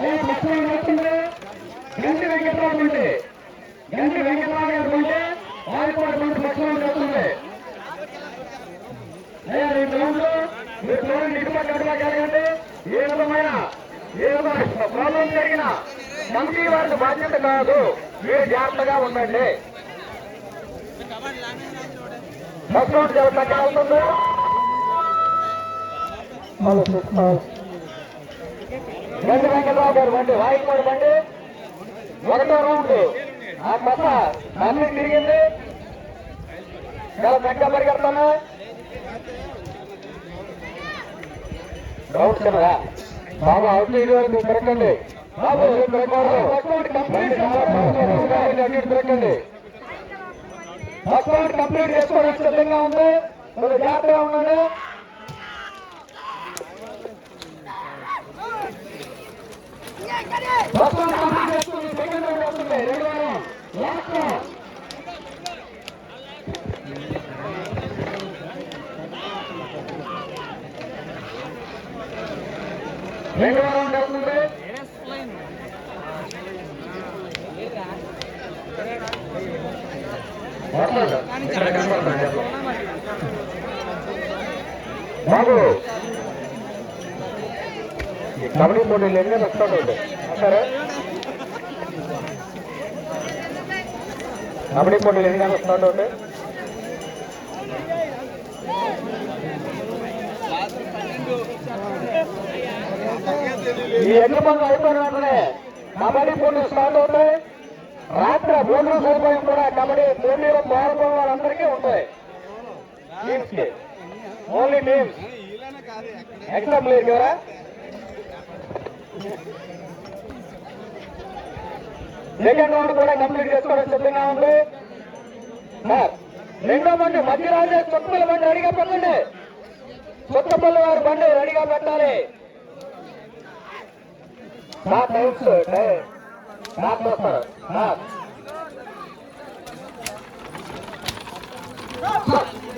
అయ్యా పక్షం వస్తుంది గంటి వెంకటరావు ఉంటే గంటి వెంకటరావు గారు ఉంటే వారిపాటు మంది పక్షం వస్తుంది అయ్యా రెండు రౌండ్లు. మీరు చూడండి ఏ విధమైన ఏ విధమైన ప్రాబ్లం జరిగినా కమిటీ వారికి బాధ్యత కాదు. మీరు జాగ్రత్తగా ఉండండి. ఫస్ట్ రౌండ్ చాలా గంటి వెంకటరావు గారు బండి వాయికోడు బండి. ఒకటో రౌండ్. ఆ కథ అన్ని తిరిగింది. చాలా చక్కగా పరిగెడతాను రౌండ్ చిన్నగా బాబు అవుట్ సైడ్ వరకు తిరగండి. బాబు తిరగండి. ఫస్ట్ రౌండ్ కంప్లీట్ చేసుకోవడానికి సిద్ధంగా ఉంది. మీరు జాగ్రత్తగా ఉండండి. రౌండ్ కంప్లీట్ చేసుకుని సెకండ్ రెండు వారం బాబు కబడ్డీ పోటీలు ఎన్ని వస్తాడు సరే. కబడ్డీ పోటీలు ఎన్ని గంటలకు స్టార్ట్ అవుతాయి? ఈ ఎన్ని పనులు అయిపోయిన వెంటనే కబడ్డీ పోటీ స్టార్ట్ అవుతాయి. రాత్రి భోజనం సదుపాయం కూడా కబడ్డీ పోటీలో పాల్గొన్న వాళ్ళందరికీ ఉంటాయి. టీమ్స్కి. ఓన్లీ టీమ్స్ ఎగ్జామ్ లేదు కదా? సెకండ్ రౌండ్ కూడా కంప్లీట్ చేసుకోవడం సిద్ధంగా ఉంది సార్ రెండో బండి మధ్యరాజే చుక్కల బండి రెడీగా పెట్టండి. చుక్కపల్లి వారి బండి రెడీగా పెట్టాలి. Sir times sir sir